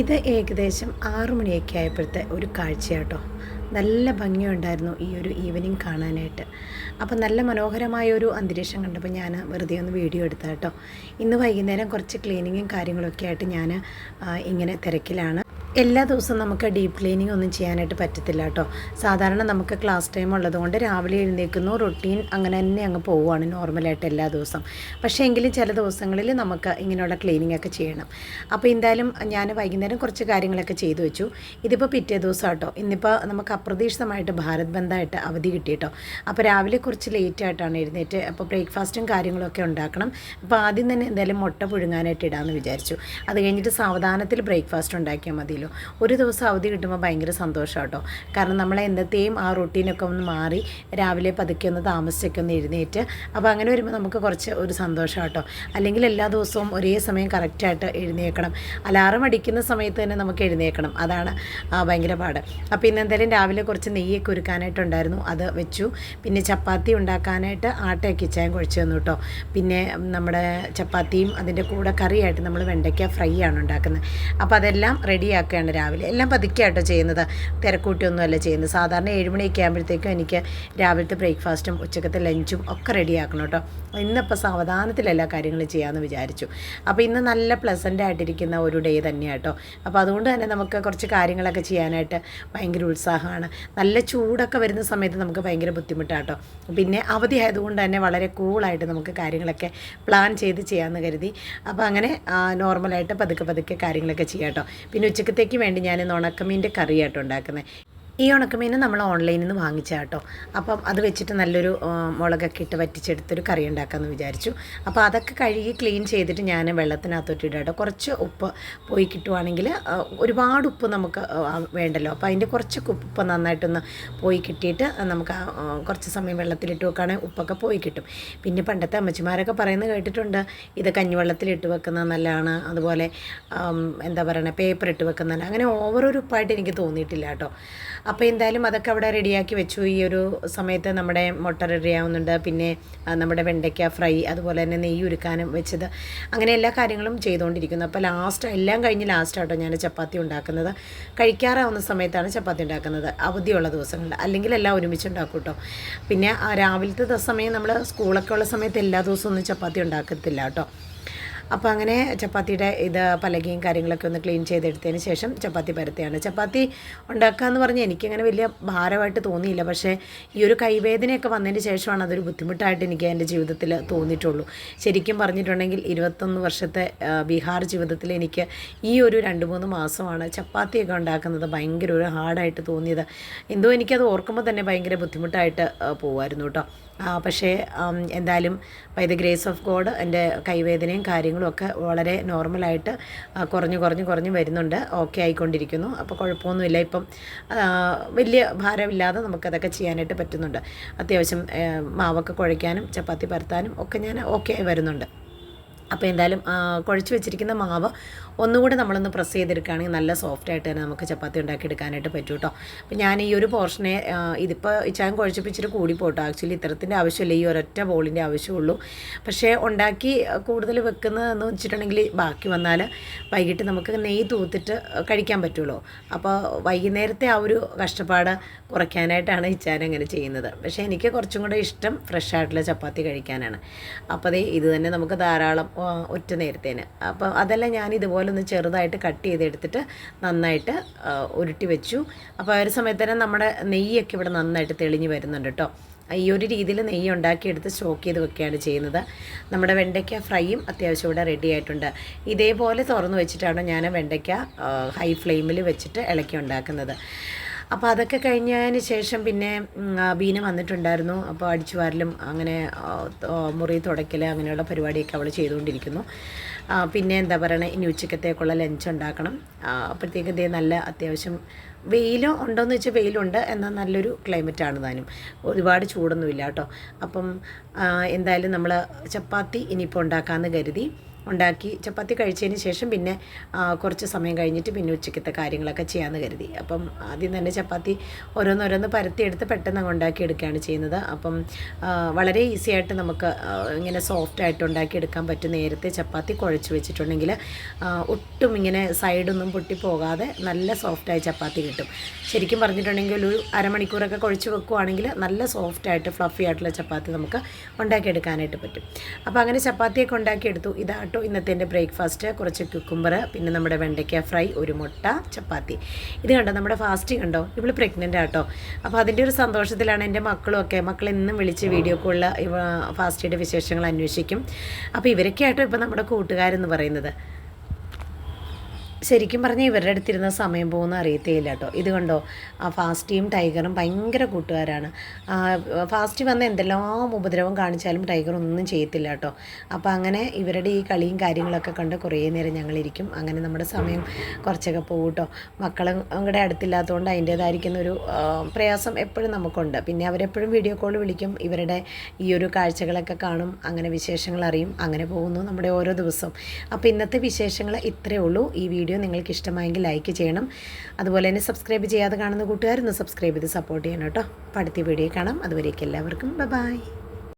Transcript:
ഇത് ഏകദേശം ആറു മണിയൊക്കെ ആയപ്പോഴത്തെ ഒരു കാഴ്ചയാട്ടോ. നല്ല ഭംഗിയുണ്ടായിരുന്നു ഈ ഒരു ഈവനിങ് കാണാനായിട്ട്. അപ്പം നല്ല മനോഹരമായ ഒരു അന്തരീക്ഷം കണ്ടപ്പോൾ ഞാൻ വെറുതെ ഒന്ന് വീഡിയോ എടുത്ത കേട്ടോ ഇന്ന് വൈകുന്നേരം കുറച്ച് ക്ലീനിങ്ങും കാര്യങ്ങളൊക്കെ ആയിട്ട് ഞാൻ ഇങ്ങനെ തിരക്കിലാണ്. എല്ലാ ദിവസവും നമുക്ക് ഡീപ്പ് ക്ലീനിങ് ഒന്നും ചെയ്യാനായിട്ട് പറ്റത്തില്ല കേട്ടോ സാധാരണ നമുക്ക് ക്ലാസ് ടൈം ഉള്ളതുകൊണ്ട് രാവിലെ എഴുന്നേൽക്കുന്നു റൊട്ടീൻ അങ്ങനെ തന്നെ അങ്ങ് പോവുകയാണ് നോർമലായിട്ട് എല്ലാ ദിവസവും പക്ഷേ എങ്കിലും ചില ദിവസങ്ങളിൽ നമുക്ക് ഇങ്ങനെയുള്ള ക്ലീനിങ് ഒക്കെ ചെയ്യണം. അപ്പോൾ എന്തായാലും ഞാൻ വൈകുന്നേരം കുറച്ച് കാര്യങ്ങളൊക്കെ ചെയ്തു വെച്ചു. ഇതിപ്പോൾ പിറ്റേ ദിവസം കേട്ടോ ഇന്നിപ്പോൾ നമുക്ക് അപ്രതീക്ഷിതമായിട്ട് ഭാരത് ബന്ധമായിട്ട് അവധി കിട്ടി കേട്ടോ അപ്പോൾ രാവിലെ കുറച്ച് ലേറ്റ് ആയിട്ടാണ് എഴുന്നേറ്റ് അപ്പോൾ ബ്രേക്ക്ഫാസ്റ്റും കാര്യങ്ങളൊക്കെ ഉണ്ടാക്കണം. അപ്പോൾ ആദ്യം തന്നെ എന്തായാലും മുട്ട പുഴുങ്ങാനായിട്ട് ഇടാമെന്ന് വിചാരിച്ചു. അത് കഴിഞ്ഞിട്ട് സാവധാനത്തിൽ ബ്രേക്ക്ഫാസ്റ്റ് ഉണ്ടാക്കിയാൽ മതിയല്ലോ ഒരു ദിവസം അവധി കിട്ടുമ്പോൾ ഭയങ്കര സന്തോഷം കേട്ടോ കാരണം നമ്മളെ എന്നത്തെയും ആ റൊട്ടീനൊക്കെ ഒന്ന് മാറി രാവിലെ പതുക്കെ ഒന്ന് താമസിച്ചൊക്കെ ഒന്ന് എഴുന്നേറ്റ് അപ്പോൾ അങ്ങനെ വരുമ്പോൾ നമുക്ക് കുറച്ച് ഒരു സന്തോഷം കേട്ടോ അല്ലെങ്കിൽ എല്ലാ ദിവസവും ഒരേ സമയം കറക്റ്റായിട്ട് എഴുന്നേക്കണം അലാറം അടിക്കുന്ന സമയത്ത് തന്നെ നമുക്ക് എഴുന്നേക്കണം അതാണ് ഭയങ്കര പാട്. അപ്പോൾ ഇന്ന് എന്തായാലും രാവിലെ കുറച്ച് നെയ്യൊക്കെ ഒരുക്കാനായിട്ടുണ്ടായിരുന്നു. അത് വെച്ചു. പിന്നെ ചപ്പാത്തി ഉണ്ടാക്കാനായിട്ട് ആട്ടയൊക്കെ ഇച്ചായം കുഴച്ച് തന്നു കേട്ടോ പിന്നെ നമ്മുടെ ചപ്പാത്തിയും അതിന്റെ കൂടെ കറിയായിട്ട് നമ്മൾ വെണ്ടയ്ക്ക ഫ്രൈ ആണ് ഉണ്ടാക്കുന്നത്. അപ്പോൾ അതെല്ലാം റെഡിയാക്കുകയാണ് രാവിലെ. എല്ലാം പതുക്കെയാട്ടോ ചെയ്യുന്നത്. തിരക്കൂട്ടിയൊന്നുമല്ല ചെയ്യുന്നത്. സാധാരണ ഏഴുമണിയൊക്കെ ആകുമ്പോഴത്തേക്കും എനിക്ക് രാവിലത്തെ ബ്രേക്ക്ഫാസ്റ്റും ഉച്ചക്കത്തെ ലഞ്ചും ഒക്കെ റെഡിയാക്കണം കേട്ടോ. ഇന്നിപ്പോൾ സാവധാനത്തിൽ എല്ലാ കാര്യങ്ങളും ചെയ്യാമെന്ന് വിചാരിച്ചു. അപ്പോൾ ഇന്ന് നല്ല പ്ലസന്റ് ആയിട്ടിരിക്കുന്ന ഒരു ഡേ തന്നെയാണ് കേട്ടോ. അപ്പോൾ അതുകൊണ്ട് തന്നെ നമുക്ക് കുറച്ച് കാര്യങ്ങളൊക്കെ ചെയ്യാനായിട്ട് ഭയങ്കര ഉത്സാഹമാണ്. നല്ല ചൂടൊക്കെ വരുന്ന സമയത്ത് നമുക്ക് ഭയങ്കര ബുദ്ധിമുട്ടാട്ടോ പിന്നെ അവധി ആയതുകൊണ്ട് തന്നെ വളരെ കൂളായിട്ട് നമുക്ക് കാര്യങ്ങളൊക്കെ പ്ലാൻ ചെയ്ത് ചെയ്യാമെന്ന് കരുതി. അപ്പോൾ അങ്ങനെ നോർമലായിട്ട് പതുക്കെ പതുക്കെ കാര്യങ്ങളൊക്കെ ചെയ്യാം കേട്ടോ. പിന്നെ ഉച്ചക്കത്തേക്ക് വേണ്ടി ഞാൻ ഇന്ന് ഉണക്കമീന്റെ കറിയായിട്ട് ഉണ്ടാക്കുന്നത്. ഈ ഉണക്കമീൻ നമ്മൾ ഓൺലൈനിൽ നിന്ന് വാങ്ങിച്ച കേട്ടോ. അപ്പം അത് വെച്ചിട്ട് നല്ലൊരു മുളകൊക്കെ ഇട്ട് വറ്റിച്ചെടുത്തൊരു കറി ഉണ്ടാക്കാമെന്ന് വിചാരിച്ചു. അപ്പോൾ അതൊക്കെ കഴുകി ക്ലീൻ ചെയ്തിട്ട് ഞാൻ വെള്ളത്തിനകത്തോട്ട് ഇടാം കേട്ടോ. കുറച്ച് ഉപ്പ് പോയി കിട്ടുവാണെങ്കിൽ ഒരുപാട് ഉപ്പ് നമുക്ക് വേണ്ടല്ലോ. അപ്പോൾ അതിന്റെ കുറച്ച് ഉപ്പ് നന്നായിട്ടൊന്ന് പോയി കിട്ടിയിട്ട് നമുക്ക് കുറച്ച് സമയം വെള്ളത്തിലിട്ട് വെക്കുകയാണെങ്കിൽ ഉപ്പൊക്കെ പോയി കിട്ടും. പിന്നെ പണ്ടത്തെ അമ്മച്ചിമാരൊക്കെ പറയുന്നത് കേട്ടിട്ടുണ്ട് ഇത് കഞ്ഞിവെള്ളത്തിലിട്ട് വെക്കുന്നത് നല്ലതാണ്. അതുപോലെ എന്താ പറയുക പേപ്പർ ഇട്ട് വെക്കുന്നത് അങ്ങനെ ഓവർ ഒരു ഉപ്പായിട്ട് എനിക്ക് തോന്നിയിട്ടില്ല കേട്ടോ. അപ്പോൾ എന്തായാലും അതൊക്കെ അവിടെ റെഡിയാക്കി വെച്ചു. ഈ ഒരു സമയത്ത് നമ്മുടെ മുട്ട റെഡിയാവുന്നുണ്ട് പിന്നെ നമ്മുടെ വെണ്ടയ്ക്ക ഫ്രൈ അതുപോലെ തന്നെ നെയ്യ് ഉരുക്കാനും വെച്ചത്. അങ്ങനെ എല്ലാ കാര്യങ്ങളും ചെയ്തുകൊണ്ടിരിക്കുന്നു അപ്പോൾ ലാസ്റ്റ് എല്ലാം കഴിഞ്ഞ് ലാസ്റ്റ് ആട്ടോ ഞാൻ ചപ്പാത്തി ഉണ്ടാക്കുന്നത്. കഴിക്കാറാവുന്ന സമയത്താണ് ചപ്പാത്തി ഉണ്ടാക്കുന്നത്. അവധിയുള്ള ദിവസങ്ങളിൽ. അല്ലെങ്കിൽ എല്ലാം ഒരുമിച്ച് ഉണ്ടാക്കും കേട്ടോ പിന്നെ രാവിലത്തെ സമയം നമ്മൾ സ്കൂളൊക്കെ ഉള്ള സമയത്ത് എല്ലാ ദിവസവും ഒന്നും ചപ്പാത്തി ഉണ്ടാക്കത്തില്ല കേട്ടോ അപ്പോൾ അങ്ങനെ ചപ്പാത്തിയുടെ ഇത് പലകയും കാര്യങ്ങളൊക്കെ ഒന്ന് ക്ലീൻ ചെയ്തെടുത്തതിന് ശേഷം ചപ്പാത്തി പരത്തുകയാണ് ചപ്പാത്തി ഉണ്ടാക്കുക എന്ന് പറഞ്ഞാൽ എനിക്കങ്ങനെ വലിയ ഭാരമായിട്ട് തോന്നിയില്ല. പക്ഷേ ഈ ഒരു കൈവേദനയൊക്കെ വന്നതിന് ശേഷമാണ് അതൊരു ബുദ്ധിമുട്ടായിട്ട് എനിക്ക് എന്റെ ജീവിതത്തിൽ തോന്നിയിട്ടുള്ളൂ. ശരിക്കും പറഞ്ഞിട്ടുണ്ടെങ്കിൽ ഇരുപത്തൊന്ന് വർഷത്തെ ബീഹാർ ജീവിതത്തിൽ എനിക്ക് ഈ ഒരു രണ്ട് മൂന്ന് മാസമാണ് ചപ്പാത്തിയൊക്കെ ഉണ്ടാക്കുന്നത് ഭയങ്കര ഒരു ഹാർഡായിട്ട് തോന്നിയത്. എന്തോ എനിക്കത് ഓർക്കുമ്പോൾ തന്നെ ഭയങ്കര ബുദ്ധിമുട്ടായിട്ട് പോകുമായിരുന്നു കേട്ടോ. പക്ഷേ എന്തായാലും by the grace of God എന്റെ കൈവേദനയും കാര്യങ്ങളും ഒക്കെ വളരെ നോർമലായിട്ട് കുറഞ്ഞ് കുറഞ്ഞ് കുറഞ്ഞ് വരുന്നുണ്ട്. ഓക്കെ ആയിക്കൊണ്ടിരിക്കുന്നു. അപ്പോൾ കുഴപ്പമൊന്നുമില്ല. ഇപ്പം വലിയ ഭാരമില്ലാതെ നമുക്കതൊക്കെ ചെയ്യാനായിട്ട് പറ്റുന്നുണ്ട്. അത്യാവശ്യം മാവൊക്കെ കുഴയ്ക്കാനും ചപ്പാത്തി പരത്താനും ഒക്കെ ഞാൻ ഓക്കെ ആയി വരുന്നുണ്ട്. അപ്പോൾ എന്തായാലും കുഴച്ചു വെച്ചിരിക്കുന്ന മാവ് ഒന്നുകൂടെ നമ്മളൊന്ന് പ്രസ് ചെയ്തെടുക്കുകയാണെങ്കിൽ നല്ല സോഫ്റ്റ് ആയിട്ട് തന്നെ നമുക്ക് ചപ്പാത്തി ഉണ്ടാക്കി എടുക്കാനായിട്ട് പറ്റും കേട്ടോ അപ്പോൾ ഞാൻ ഈ ഒരു പോർഷനെ ഇതിപ്പോൾ ഇച്ചാൻ കുഴച്ചിപ്പിച്ചിട്ട് കൂടി പോട്ടോ. ആക്ച്വലി ഇത്തരത്തിന്റെ ആവശ്യമില്ല ഈ ഒരൊറ്റ ബോളിന്റെ ആവശ്യമുള്ളൂ. പക്ഷേ ഉണ്ടാക്കി കൂടുതൽ വെക്കുന്നതെന്ന് വെച്ചിട്ടുണ്ടെങ്കിൽ ബാക്കി വന്നാൽ വൈകിട്ട് നമുക്ക് നെയ്യ് തൂത്തിട്ട് കഴിക്കാൻ പറ്റുള്ളൂ. അപ്പോൾ വൈകുന്നേരത്തെ ആ ഒരു കഷ്ടപ്പാട് കുറയ്ക്കാനായിട്ടാണ് ഇച്ചാൻ അങ്ങനെ ചെയ്യുന്നത്. പക്ഷേ എനിക്ക് കുറച്ചും കൂടെ ഇഷ്ടം ഫ്രഷ് ആയിട്ടുള്ള ചപ്പാത്തി കഴിക്കാനാണ്. അപ്പോൾ ഇത് തന്നെ നമുക്ക് ധാരാളം ഒറ്റ നേരത്തേന്. അപ്പോൾ അതെല്ലാം ഞാൻ ഇതുപോലെ ഒന്ന് ചെറുതായിട്ട് കട്ട് ചെയ്തെടുത്തിട്ട് നന്നായിട്ട് ഉരുട്ടി വെച്ചു. അപ്പോൾ ഒരു സമയത്ത് തന്നെ നമ്മുടെ നെയ്യൊക്കെ ഇവിടെ നന്നായിട്ട് തെളിഞ്ഞ് വരുന്നുണ്ട് കേട്ടോ ഈ ഒരു രീതിയിൽ നെയ്യ് ഉണ്ടാക്കിയെടുത്ത് സ്റ്റോക്ക് ചെയ്ത് വെക്കുകയാണ് ചെയ്യുന്നത്. നമ്മുടെ വെണ്ടയ്ക്ക ഫ്രൈയും അത്യാവശ്യം ഇവിടെ റെഡി ആയിട്ടുണ്ട്. ഇതേപോലെ തുറന്ന് വെച്ചിട്ടാണ് ഞാൻ വെണ്ടയ്ക്ക ഹൈ ഫ്ലെയിമിൽ വെച്ചിട്ട് ഇളക്കി ഉണ്ടാക്കുന്നത്. അപ്പോൾ അതൊക്കെ കഴിഞ്ഞതിന് ശേഷം പിന്നെ ബീന വന്നിട്ടുണ്ടായിരുന്നു. അപ്പോൾ അടിച്ചു വാരലും അങ്ങനെ മുറി തുടയ്ക്കൽ അങ്ങനെയുള്ള പരിപാടിയൊക്കെ അവൾ ചെയ്തുകൊണ്ടിരിക്കുന്നു. പിന്നെ എന്താ പറയണേ ഇനി ഉച്ചക്കത്തേക്കുള്ള ലഞ്ച് ഉണ്ടാക്കണം. അപ്പോഴത്തേക്ക് ഇതേ നല്ല അത്യാവശ്യം വെയിലോ ഉണ്ടോയെന്ന് വെച്ചാൽ വെയിലുണ്ട്. എന്നാൽ നല്ലൊരു ക്ലൈമറ്റാണ് താനും. ഒരുപാട് ചൂടൊന്നുമില്ല കേട്ടോ. അപ്പം എന്തായാലും നമ്മൾ ചപ്പാത്തി ഇനിയിപ്പോൾ ഉണ്ടാക്കാമെന്ന് കരുതി. ഉണ്ടാക്കി ചപ്പാത്തി കഴിച്ചതിന് ശേഷം പിന്നെ കുറച്ച് സമയം കഴിഞ്ഞിട്ട് പിന്നെ ഉച്ചക്കത്തെ കാര്യങ്ങളൊക്കെ ചെയ്യാമെന്ന് കരുതി. അപ്പം ആദ്യം തന്നെ ചപ്പാത്തി ഓരോന്നോരോന്ന് പരത്തിയെടുത്ത് പെട്ടെന്ന് അങ്ങ് ഉണ്ടാക്കിയെടുക്കുകയാണ് ചെയ്യുന്നത്. അപ്പം വളരെ ഈസി ആയിട്ട് നമുക്ക് ഇങ്ങനെ സോഫ്റ്റായിട്ട് ഉണ്ടാക്കിയെടുക്കാൻ പറ്റും നേരത്തെ ചപ്പാത്തി കുഴച്ച് വെച്ചിട്ടുണ്ടെങ്കിൽ ഒട്ടും ഇങ്ങനെ സൈഡൊന്നും പൊട്ടിപ്പോകാതെ നല്ല സോഫ്റ്റായ ചപ്പാത്തി കിട്ടും. ശരിക്കും പറഞ്ഞിട്ടുണ്ടെങ്കിൽ ഒരു അരമണിക്കൂറൊക്കെ കുഴച്ച് വെക്കുവാണെങ്കിൽ നല്ല സോഫ്റ്റായിട്ട് ഫ്ലഫി ആയിട്ടുള്ള ചപ്പാത്തി നമുക്ക് ഉണ്ടാക്കിയെടുക്കാനായിട്ട് പറ്റും. അപ്പോൾ അങ്ങനെ ചപ്പാത്തിയൊക്കെ ഉണ്ടാക്കിയെടുത്തു. ഇതാട്ടോ ഇന്നത്തെ എന്റെ ബ്രേക്ക്ഫാസ്റ്റ് കുറച്ച് കുക്കുംബർ പിന്നെ നമ്മുടെ വെണ്ടയ്ക്ക ഫ്രൈ ഒരു മുട്ട ചപ്പാത്തി. ഇത് കണ്ടോ നമ്മുടെ ഫാസ്റ്റിംഗ് കണ്ടോ? ഇവൾ പ്രഗ്നന്റ് ആട്ടോ. അപ്പോൾ അതിന്റെ ഒരു സന്തോഷത്തിലാണ് എന്റെ മക്കളും ഒക്കെ. മക്കൾ എന്നും വിളിച്ച് വീഡിയോ കോളിൽ ഫാസ്റ്റിയുടെ വിശേഷങ്ങൾ അന്വേഷിക്കും. അപ്പോൾ ഇവരൊക്കെ ആട്ടോ ഇപ്പോൾ നമ്മുടെ കൂട്ടുകാരെന്ന് പറയുന്നത്. ശരിക്കും പറഞ്ഞാൽ ഇവരുടെ അടുത്തിരുന്ന സമയം പോകുന്ന അറിയത്തേയില്ല കേട്ടോ. ഇത് കണ്ടോ? ആ ഫാസ്റ്റിയും ടൈഗറും ഭയങ്കര കൂട്ടുകാരാണ്. ഫാസ്റ്റ് വന്ന് എന്തെല്ലാം ഉപദ്രവം കാണിച്ചാലും ടൈഗർ ഒന്നും ചെയ്യത്തില്ല കേട്ടോ. അപ്പോൾ അങ്ങനെ ഇവരുടെ ഈ കളിയും കാര്യങ്ങളൊക്കെ കണ്ട് കുറേ നേരം ഞങ്ങളിരിക്കും. അങ്ങനെ നമ്മുടെ സമയം കുറച്ചൊക്കെ പോകും കേട്ടോ. മക്കളും കൂടെ അടുത്തില്ലാത്തതുകൊണ്ട് അതിന്റേതായിരിക്കുന്ന ഒരു പ്രയാസം എപ്പോഴും നമുക്കുണ്ട്. പിന്നെ അവരെപ്പോഴും വീഡിയോ കോൾ വിളിക്കും. ഇവരുടെ ഈ ഒരു കാഴ്ചകളൊക്കെ കാണും. അങ്ങനെ വിശേഷങ്ങൾ അറിയും. അങ്ങനെ പോകുന്നു നമ്മുടെ ഓരോ ദിവസം. അപ്പോൾ ഇന്നത്തെ വിശേഷങ്ങൾ ഇത്രയേ ഉള്ളൂ. ഈ വീഡിയോ നിങ്ങൾക്ക് ഇഷ്ടമായെങ്കിൽ ലൈക്ക് ചെയ്യണം. അതുപോലെ തന്നെ സബ്സ്ക്രൈബ് ചെയ്യാതെ കാണുന്ന കൂട്ടുകാരൊന്ന് സബ്സ്ക്രൈബ് ചെയ്ത് സപ്പോർട്ട് ചെയ്യണം കേട്ടോ. അപ്പോൾ അടുത്ത വീഡിയോ കാണാം. അതുവരേക്കും എല്ലാവർക്കും. ബൈ